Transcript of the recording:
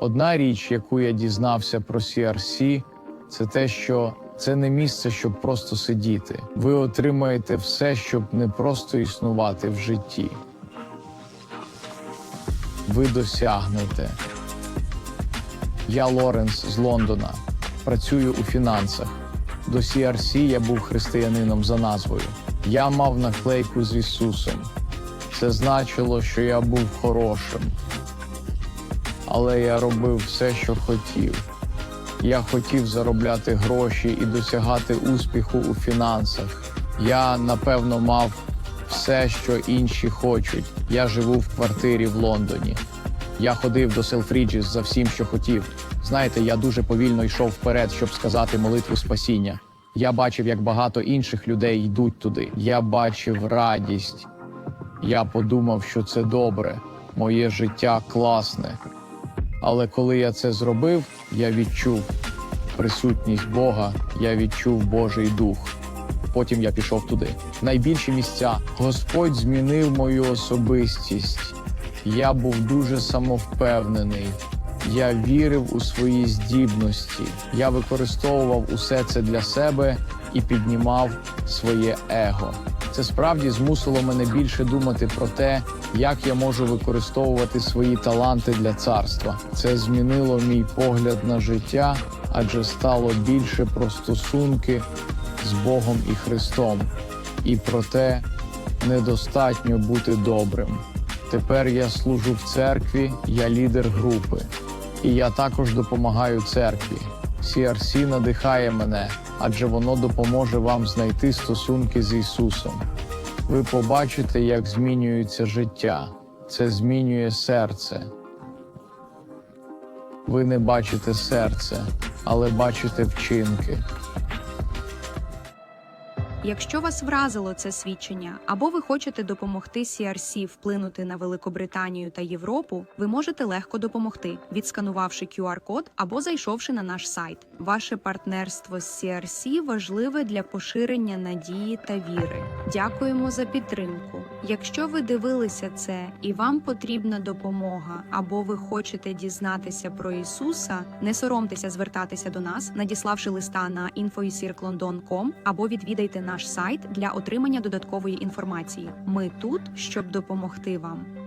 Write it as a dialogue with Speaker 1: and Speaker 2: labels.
Speaker 1: Одна річ, яку я дізнався про CRC, це те, що це не місце, щоб просто сидіти. Ви отримаєте все, щоб не просто існувати в житті. Ви досягнете. Я Лоренс з Лондона. Працюю у фінансах. До CRC я був християнином за назвою. Я мав наклейку з Ісусом. Це значило, що я був хорошим. Але я робив все, що хотів. Я хотів заробляти гроші і досягати успіху у фінансах. Я, напевно, мав все, що інші хочуть. Я живу в квартирі в Лондоні. Я ходив до Селфріджіс за всім, що хотів. Знаєте, я дуже повільно йшов вперед, щоб сказати молитву спасіння. Я бачив, як багато інших людей йдуть туди. Я бачив радість. Я подумав, що це добре, моє життя класне. Але коли я це зробив, я відчув присутність Бога, я відчув Божий дух. Потім я пішов туди. Найбільші місця Господь змінив мою особистість. Я був дуже самовпевнений. Я вірив у свої здібності. Я використовував усе це для себе і піднімав своє его. Це справді змусило мене більше думати про те, як я можу використовувати свої таланти для царства. Це змінило мій погляд на життя, адже стало більше про стосунки з Богом і Христом, і про те, недостатньо бути добрим. Тепер я служу в церкві, я лідер групи, і я також допомагаю церкві. CRC надихає мене, адже воно допоможе вам знайти стосунки з Ісусом. Ви побачите, як змінюється життя. Це змінює серце. Ви не бачите серце, але бачите вчинки.
Speaker 2: Якщо вас вразило це свідчення, або ви хочете допомогти CRC вплинути на Великобританію та Європу, ви можете легко допомогти, відсканувавши QR-код або зайшовши на наш сайт. Ваше партнерство з CRC важливе для поширення надії та віри. Дякуємо за підтримку. Якщо ви дивилися це і вам потрібна допомога, або ви хочете дізнатися про Ісуса, не соромтеся звертатися до нас, надіславши листа на info.circlondon.com або відвідайте наш сайт для отримання додаткової інформації. Ми тут, щоб допомогти вам.